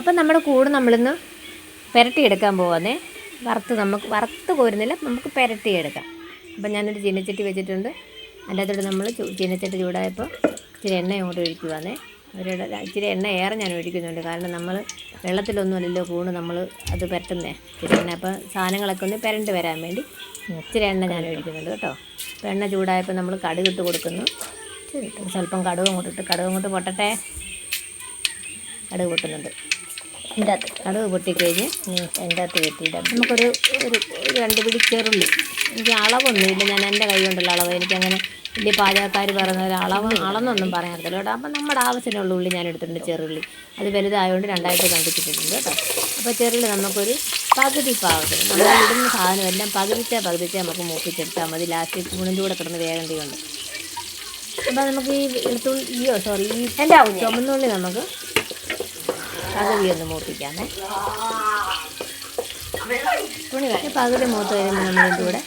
അപ്പം നമ്മുടെ കൂട് നമ്മളിന്ന് പുരട്ടിയെടുക്കാൻ പോവാന്നേ. വറുത്ത് നമുക്ക് വറുത്ത് കോരുന്നില്ല നമുക്ക് പുരട്ടിയെടുക്കാം. അപ്പം ഞാനൊരു ചീനച്ചട്ടി വെച്ചിട്ടുണ്ട്. അതിന്റെ അകത്തോട്ട് നമ്മൾ ചീനച്ചട്ടി ചൂടായപ്പോൾ ഇച്ചിരി എണ്ണ അങ്ങോട്ട് ഒഴിക്കുവാന്നേ. ഒരു ഇച്ചിരി എണ്ണ ഏറെ ഞാൻ ഒഴിക്കുന്നുണ്ട്. കാരണം നമ്മൾ വെള്ളത്തിലൊന്നുമല്ലല്ലോ കൂണ് നമ്മൾ അത് പുരട്ടുന്നേ. ഇച്ചിരി എണ്ണ. അപ്പോൾ സാധനങ്ങളൊക്കെ ഒന്ന് പുരണ്ട് വരാൻ വേണ്ടി ഇച്ചിരി എണ്ണ ഞാൻ ഒഴിക്കുന്നുണ്ട് കേട്ടോ. അപ്പോൾ എണ്ണ ചൂടായപ്പോൾ നമ്മൾ കടുക് ഇട്ട് കൊടുക്കുന്നു. സ്വല്പം കടുവ് അങ്ങോട്ട് ഇട്ട് കടുവ് അങ്ങോട്ട് പൊട്ടട്ടെ. കടുക് പൊട്ടുന്നുണ്ട്. ഇതിന്റെ അകത്ത് കടുക് പൊട്ടിക്കഴിഞ്ഞ് എന്റെ അകത്ത് കെട്ടിയിടാം. നമുക്കൊരു ഒരു രണ്ട് പിടി ചെറുള്ളി എനിക്ക് അളവൊന്നുമില്ല ഞാൻ എന്റെ കൈ കൊണ്ടുള്ള അളവ്. എനിക്കങ്ങനെ വലിയ പാചകക്കാർ പറയുന്ന ഒരു അളവ് അളന്നൊന്നും പറയാൻ പറ്റില്ല കേട്ടോ. അപ്പം നമ്മുടെ ആവശ്യത്തിനുള്ള ഉള്ളി ഞാൻ എടുത്തിട്ടുണ്ട് ചെറുള്ളി. അത് വലുതായതുകൊണ്ട് രണ്ടായിട്ട് കണ്ടിച്ചിട്ടുണ്ട് കേട്ടോ. അപ്പോൾ ചെറുള്ളി നമുക്കൊരു പകുതി പാകത്തിന് നമ്മൾ ഇടുന്ന സാധനം എല്ലാം പകുതിച്ചാൽ പകുതിച്ചാൽ നമുക്ക് മൂപ്പിച്ചെടുത്താൽ മതി. ലാസ്റ്റ് സ്പൂണിന്റെ കൂടെ കിടന്ന് വേഗണ്ടിയുണ്ട് അപ്പോൾ നമുക്ക് ഈ വെളുത്തുള്ളി ഈ സോറി ഈ എന്റെ ചുമന്നുള്ളി നമുക്ക് പകുതി ഒന്ന് മൂപ്പിക്കാമേ. തുണി ഈ പകുതി മൂത്ത് കഴിയുമ്പോൾ നമ്മൾ ഇതിന്റെ കൂടെ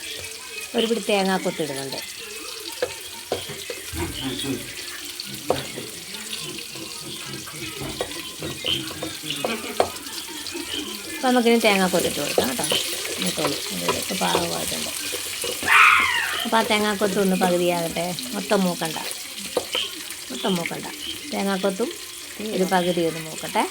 ഒരു പിടി തേങ്ങാക്കൊത്ത് അപ്പം നമുക്കിനി തേങ്ങാക്കൊത്ത് കൊത്തിട്ട് കൊടുക്കാം കേട്ടോ. മൂത്തോളി ഇതിലേക്ക് പാകമായിട്ടുണ്ട്. അപ്പോൾ ആ തേങ്ങാക്കൊത്ത് ഒന്ന് പകുതിയാകട്ടെ. മൊത്തം മൂക്കണ്ട. മൊത്തം മൂക്കണ്ട. തേങ്ങാക്കൊത്തും ഒരു പകുതി ഒന്ന് മൂക്കട്ടെ.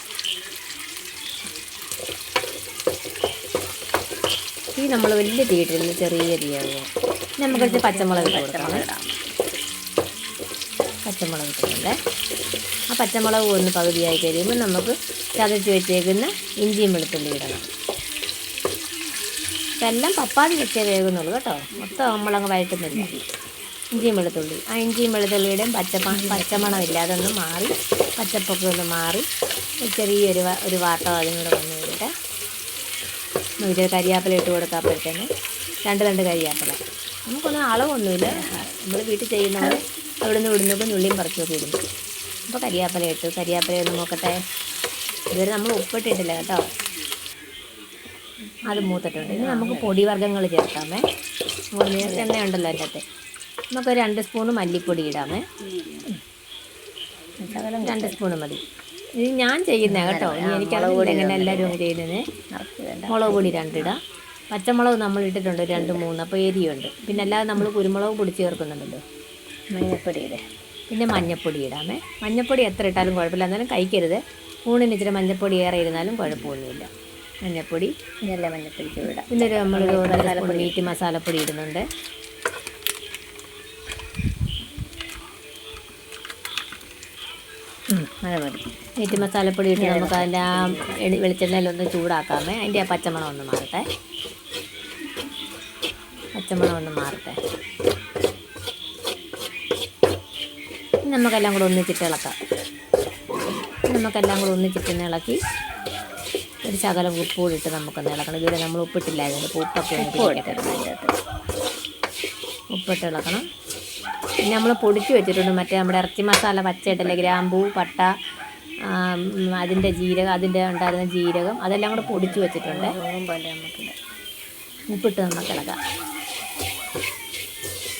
ഈ നമ്മൾ വലിയ തീയിട്ടില്ല ചെറിയ തീയാകുക നമുക്ക് കുറച്ച് പച്ചമുളക് കൊടുക്കണം പച്ചമുളക് ഇട്ടിട്ടുണ്ട് ആ പച്ചമുളക് ഒന്ന് പകുതിയായി കഴിയുമ്പോൾ നമുക്ക് ചതച്ച് വെച്ചേക്കുന്ന ഇഞ്ചിയും വെളുത്തുള്ളി ഇടണം. ഇതെല്ലാം പപ്പാതി വെച്ചേ വേകുന്നുള്ളൂ കേട്ടോ. മൊത്തം നമ്മളങ്ങ് വഴറ്റുന്നില്ല ഇഞ്ചിയും വെളുത്തുള്ളി. ആ ഇഞ്ചിയും വെളുത്തുള്ളിയുടെയും പച്ചപ്പ പച്ചമണം ഇല്ലാതെ ഒന്ന് മാറി പച്ചപ്പൊക്കെ ഒന്ന് മാറി ചെറിയൊരു ഒരു വാട്ടം അതിനോട് വന്നു നമുക്ക് കരിയാപ്പില ഇട്ട് കൊടുക്കാപ്പോഴത്തേന് രണ്ട് രണ്ട് കരിയാപ്പില. നമുക്കൊന്നും അളവൊന്നുമില്ല. നമ്മൾ വീട്ടിൽ ചെയ്യുന്നവർ അവിടെ നിന്ന് ഇവിടുന്നൊക്കെ നുള്ളിയും പറിച്ചൊക്കെ ഇടും. അപ്പോൾ കരിയാപ്പില ഇട്ടു. കരിയാപ്പില ഒന്ന് നോക്കട്ടെ. ഇതുവരെ നമ്മൾ ഉപ്പിട്ടിട്ടില്ല കേട്ടോ. അത് മൂത്തിട്ടുണ്ട്. ഇനി നമുക്ക് പൊടി വർഗങ്ങൾ ചേർക്കാമേ. മുളക് എണ്ണ ഉണ്ടല്ലോ എന്റെ അകത്ത്. നമുക്ക് രണ്ട് സ്പൂണ് മല്ലിപ്പൊടി ഇടാമേ. രണ്ട് സ്പൂണ് മതി. ഇത് ഞാൻ ചെയ്യുന്ന കേട്ടോ. ഇനി എനിക്കറിയില്ല എങ്ങനെ എല്ലാവരും ചെയ്യുന്നത് മുളക് പൊടി രണ്ടിടാം പച്ചമുളക് നമ്മൾ ഇട്ടിട്ടുണ്ട് രണ്ട് മൂന്ന് അപ്പോൾ എരിയുണ്ട് പിന്നെ അല്ലാതെ നമ്മൾ കുരുമുളക് പൊടി ചേർക്കുന്നുണ്ടല്ലോ. മഞ്ഞപ്പൊടിയുടെ പിന്നെ മഞ്ഞപ്പൊടി ഇടാമേ. മഞ്ഞപ്പൊടി എത്ര ഇട്ടാലും കുഴപ്പമില്ല. എന്നാലും കഴിക്കരുത്. ഊണിന് ഇച്ചിരി മഞ്ഞപ്പൊടി ഏറെ ഇരുന്നാലും കുഴപ്പമൊന്നുമില്ല. മഞ്ഞപ്പൊടി. നല്ല മഞ്ഞപ്പൊടി ഇടാം. പിന്നെ നമ്മൾ നമ്മളൊരു മീറ്റ് മസാലപ്പൊടി ഇടുന്നുണ്ട്. അത് മതി മസാലപ്പൊടി ഇട്ട് നമുക്ക് അതിന്റെ ആ വെളിച്ചെണ്ണയിലൊന്ന് ചൂടാക്കാമേ. അതിന്റെ ആ പച്ചമണം ഒന്ന് മാറട്ടെ. പച്ചമണം ഒന്ന് മാറട്ടെ. നമുക്കെല്ലാം കൂടെ ഒന്നിച്ചിട്ട് ഇളക്കാം. നമുക്കെല്ലാം കൂടെ ഒന്നിച്ചിട്ട് ഇളക്കി ഒരു ശകലം ഉപ്പ് കൂടി നമുക്കൊന്ന് ഇളക്കണം. ഇതുവരെ നമ്മൾ ഉപ്പിട്ടില്ലായിരുന്നു. ഉപ്പൊക്കെ ഉപ്പിട്ട് ഇളക്കണം. പിന്നെ നമ്മൾ പൊടിച്ച് വെച്ചിട്ടുണ്ട്. മറ്റേ നമ്മുടെ ഇറച്ചി മസാല പച്ചയിട്ടല്ലേ? ഗ്രാമ്പൂ പട്ട അതിന്റെ ജീരകം അതിന്റെ ഉണ്ടായിരുന്ന ജീരകം അതെല്ലാം കൂടെ പൊടിച്ച് വെച്ചിട്ടുണ്ട്. ഉപ്പിട്ട് നമുക്ക് ഇളക്കാം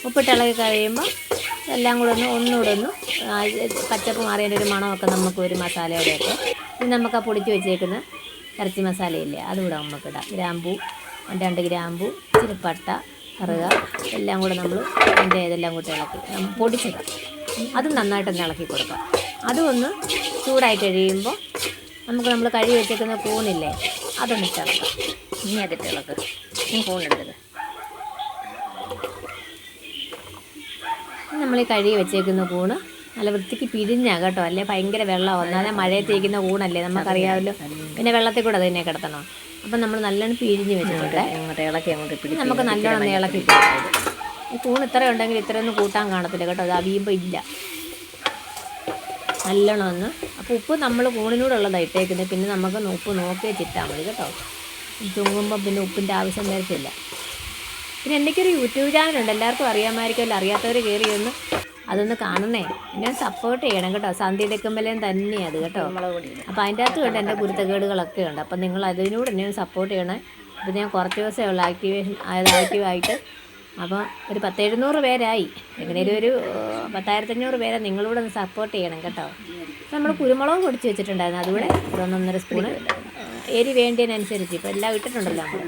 ഉപ്പിട്ട് ഇളകി കഴിയുമ്പോൾ എല്ലാം കൂടെ ഒന്ന് ഒന്നുകൂടെ ഒന്ന് പച്ചപ്പ് മാറിയതിന്റെ ഒരു മണമൊക്കെ നമുക്ക് ഒരു മസാലയുടെയൊക്കെ. ഇനി നമുക്ക് ആ പൊടിച്ച് വെച്ചേക്കുന്ന ഇറച്ചി മസാലയില്ലേ അതുകൂടെ നമുക്ക് ഇടാം. ഗ്രാമ്പൂ രണ്ട് ഗ്രാമ്പൂ ഇച്ചിരി പട്ട കറുക. എല്ലാം കൂടെ നമ്മൾ അതിന്റെ ഇതെല്ലാം കൂടെ ഇളക്കി പൊടിച്ചത് അത് നന്നായിട്ട് തന്നെ ഇളക്കി കൊടുക്കുക. അതൊന്ന് ചൂടായി കഴിയുമ്പോൾ നമുക്ക് നമ്മൾ കഴുകി വെച്ചേക്കുന്ന കൂണില്ലേ അതൊന്ന് ഇട്ടിളക്കാം ഇനി അതിട്ട് ഇളക്ക്. ഇനി ഫോണെടുത്തത് നമ്മൾ ഈ കഴുകി വെച്ചേക്കുന്ന കൂണ് നല്ല വൃത്തിക്ക് പിരിഞ്ഞാ കേട്ടോ. അല്ലേ? ഭയങ്കര വെള്ളം ഒന്നാതെ മഴയത്തേക്കുന്ന കൂണല്ലേ നമുക്കറിയാമല്ലോ. പിന്നെ വെള്ളത്തിൽ കൂടെ അതിനെ കിടത്തണം. അപ്പം നമ്മൾ നല്ലോണം പിഴിഞ്ഞ് വെച്ചിട്ടുണ്ട്. അങ്ങോട്ട് ഇളക്കി അങ്ങോട്ട് നമുക്ക് നല്ലോണം ഇളക്കി. ഈ കൂണ് ഇത്ര ഉണ്ടെങ്കിൽ ഇത്രയൊന്നും കൂട്ടാൻ കാണത്തില്ല കേട്ടോ. അത് അവിയുമ്പോൾ ഇല്ല. നല്ലോണം ഒന്ന്. അപ്പോൾ ഉപ്പ് നമ്മൾ കൂണിനോടുള്ളതാണ് ഇട്ടേക്കുന്നത്. പിന്നെ നമുക്ക് ഉപ്പ് നോക്കിയേ ചിട്ടാൽ മതി കേട്ടോ. ചുങ്ങുമ്പോൾ പിന്നെ ഉപ്പിന്റെ ആവശ്യം വരത്തില്ല. പിന്നെ എന്തൊക്കെയൊരു യൂട്യൂബ് ചാനലുണ്ട് എല്ലാവർക്കും അറിയാമായിരിക്കുമല്ലോ. അറിയാത്തവർ കയറി ഒന്ന് അതൊന്ന് കാണണേ എന്നെ സപ്പോർട്ട് ചെയ്യണം കേട്ടോ. സന്ധ്യ എടുക്കുമ്പോഴേ തന്നെയാണ് അത് കേട്ടോ. അപ്പോൾ അതിന്റെ അകത്ത് കേട്ടോ എന്റെ കുരുത്തക്കേടുകളൊക്കെ ഉണ്ട്. അപ്പം നിങ്ങൾ അതിനോട് എന്നെ സപ്പോർട്ട് ചെയ്യണേ. അപ്പോൾ ഞാൻ കുറച്ച് ദിവസമേ ഉള്ളൂ ആക്ടിവേഷൻ അതായത് ആക്റ്റീവായിട്ട് അപ്പോൾ ഒരു പത്തെഴുന്നൂറ് പേരായി. എങ്ങനെയും ഒരു പത്തായിരത്തഞ്ഞൂറ് പേരെ നിങ്ങളൂടെ ഒന്ന് സപ്പോർട്ട് ചെയ്യണം കേട്ടോ. നമ്മൾ കുരുമുളക് പൊടിച്ച് വെച്ചിട്ടുണ്ടായിരുന്നു. അതുകൂടെ ഒരു ഒന്നൊന്നര സ്പൂണ് എരി വേണ്ടതിനനുസരിച്ച് ഇപ്പോൾ എല്ലാം ഇട്ടിട്ടുണ്ടല്ലോ നമ്മൾ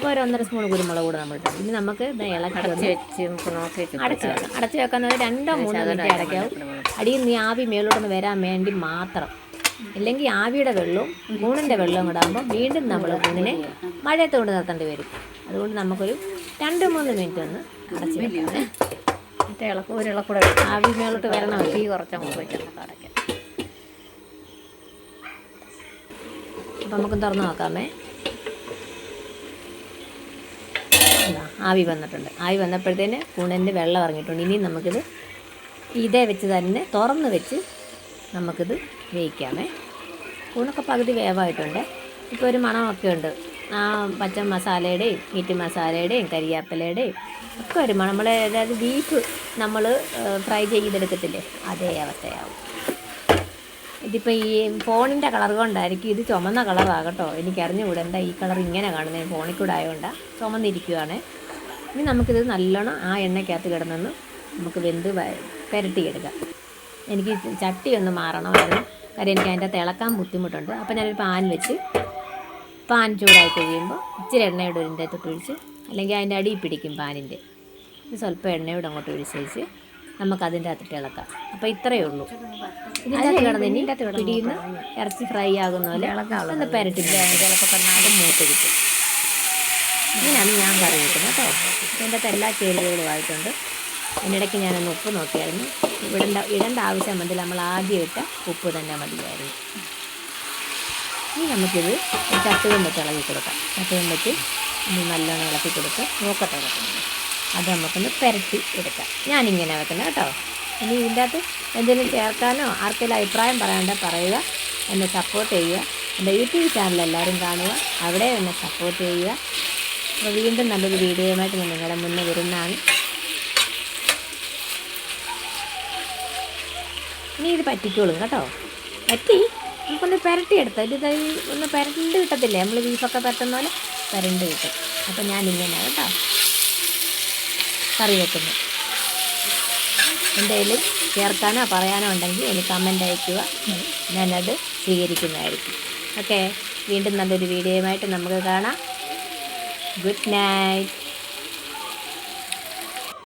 അപ്പോൾ ഒരു ഒന്നര സ്പൂൺ കുരുമുളക് കൂടെ നമ്മൾ ഇട്ടു. ഇനി നമുക്ക് ഇത് ഇളക്കി അടച്ച് വെച്ച് വെക്കാം. അടച്ച് വെക്കാൻ രണ്ടോ മൂന്നോ മിനിറ്റ് അടയ്ക്കാവും അടിയിൽ നീ ആവി മേലോട്ടൊന്ന് വരാൻ വേണ്ടി മാത്രം. ഇല്ലെങ്കിൽ ആവിയുടെ വെള്ളവും കൂണിന്റെ വെള്ളവും കൂടെ ആകുമ്പോൾ വീണ്ടും നമ്മൾ കൂണിനെ മഴയത്ത് കൊണ്ട് നിർത്തേണ്ടി വരും. അതുകൊണ്ട് നമുക്കൊരു രണ്ട് മൂന്ന് മിനിറ്റ് ഒന്ന് അടച്ച് വെക്കാം. മറ്റേ ഇളക്കം ഒരു ഇളക്കൂടെ ആവി മേലോട്ട് വരണം. തീ കുറച്ച് അങ്ങോട്ട് വെച്ച് നമുക്ക് അടയ്ക്കാം. അപ്പം നമുക്ക് തുറന്ന് നോക്കാമേ ഇതാ, ആവി വന്നിട്ടുണ്ട്. ആവി വന്നപ്പോഴത്തേന് കൂണന്റെ വെള്ളം ഇറങ്ങിയിട്ടുണ്ട്. ഇനി നമുക്കിത് ഇതേ വെച്ച് തന്നെ തുറന്ന് വെച്ച് നമുക്കിത് വേവിക്കാമേ. കൂണൊക്കെ പകുതി വേവായിട്ടുണ്ട്. ഇപ്പോൾ ഒരു മണമൊക്കെ ഉണ്ട്. ആ പച്ച മസാലയുടെയും മീറ്റ് മസാലയുടെയും കരിയാപ്പിലയുടെയും ഒക്കെ ഒരു മണം. നമ്മൾ അതായത് ബീഫ് നമ്മൾ ഫ്രൈ ചെയ്തെടുക്കത്തില്ലേ? അതേ അവസ്ഥയാവും. ഇതിപ്പോൾ ഈ ഫോണിന്റെ കളർ കൊണ്ടായിരിക്കും ഇത് ചുമന്ന കളറാകട്ടോ. എനിക്കറിഞ്ഞുകൂടെ എന്താ ഈ കളർ ഇങ്ങനെ കാണുന്നത്? ഫോണിൽ കൂടെ ആയതുകൊണ്ടാണ് ചുമന്നിരിക്കുവാണ്. ഇനി നമുക്കിത് നല്ലോണം ആ എണ്ണയ്ക്കകത്ത് കിടന്നൊന്ന് നമുക്ക് വെന്ത് പുരട്ടിയെടുക്കാം. എനിക്ക് ചട്ടി ഒന്ന് മാറണമായിരുന്നു. കാര്യം എനിക്ക് അതിന്റെ തിളക്കാൻ ബുദ്ധിമുട്ടുണ്ട്. അപ്പോൾ ഞാനൊരു പാൻ വെച്ച് പാൻ ചൂടായി കഴിയുമ്പോൾ ഇച്ചിരി എണ്ണയുടെ ഒരു തൊട്ട് ഒഴിച്ച് അല്ലെങ്കിൽ അതിന്റെ അടിയിൽ പിടിക്കും പാനിന്റെ. ഇത് സ്വല്പം എണ്ണയോട് അങ്ങോട്ട് ഒഴിച്ച് വെച്ച് നമുക്ക് അതിന്റെ അകത്തിട്ട് ഇളക്കാം അപ്പോൾ ഇത്രയേ ഉള്ളൂ. ഇതിന്റെ അകത്ത് കിടന്ന് ഇനി പിടിയുന്ന ഇറച്ചി ഫ്രൈ ആകുന്ന പോലെ ഒന്ന് പെരട്ടി ചിലപ്പോൾ കണ്ണാടും മൂത്ത് കിട്ടും. ഇങ്ങനെയാണ് ഞാൻ കറി കേട്ടോ. ഇതിന്റെ അകത്ത് എല്ലാ ചേരുവകളുമായിട്ടുണ്ട് അതിനിടയ്ക്ക് ഞാനൊന്ന് ഉപ്പ് നോക്കിയായിരുന്നു. ഇടേണ്ട ഇടേണ്ട ആവശ്യം മതി നമ്മൾ ആദ്യം ഇട്ട ഉപ്പ് തന്നെ മതിയായിരുന്നു. ഇനി നമുക്കിത് ഒരു ചട്ടുകം വെച്ച് ഇളകി കൊടുക്കാം. ചട്ടുകം വെച്ച് നല്ലോണം ഇളക്കി കൊടുത്ത് നോക്കട്ടെ ഇളക്കുന്നത് അത് നമുക്കൊന്ന് പുരട്ടി എടുക്കാം. ഞാനിങ്ങനെ വെക്കുന്നത് കേട്ടോ. ഇനി ഇതിന്റെ അകത്ത് എന്തെങ്കിലും ചേർക്കാനോ ആർക്കെങ്കിലും അഭിപ്രായം പറയാണ്ട് പറയുക. എന്നെ സപ്പോർട്ട് ചെയ്യുക. എന്റെ യൂട്യൂബ് ചാനൽ എല്ലാവരും കാണുക. അവിടെ എന്നെ സപ്പോർട്ട് ചെയ്യുക. അപ്പോൾ വീണ്ടും നല്ലൊരു വീഡിയോയുമായിട്ട് ഞാൻ നിങ്ങളുടെ മുന്നേ വരുന്നതാണ്. ഇനി ഇത് പറ്റിക്കോളും കേട്ടോ. പറ്റി? നമുക്കൊന്ന് പുരട്ടി എടുത്താൽ ഇത് ഒന്ന് പുരണ്ട് കിട്ടത്തില്ലേ? നമ്മൾ ബീഫൊക്കെ പരത്തുന്ന പോലെ പുരണ്ട് കിട്ടും. അപ്പം ഞാൻ ഇങ്ങനെ കേട്ടോ. കറി വെക്കുന്നു. എന്തെങ്കിലും ചേർക്കാനോ പറയാനോ ഉണ്ടെങ്കിൽ എനിക്ക് കമന്റ് അയക്കുക ഞാനത് സ്വീകരിക്കുന്നതായിരിക്കും. ഓക്കെ വീണ്ടും നല്ലൊരു വീഡിയോയുമായിട്ട് നമുക്ക് കാണാം. Good night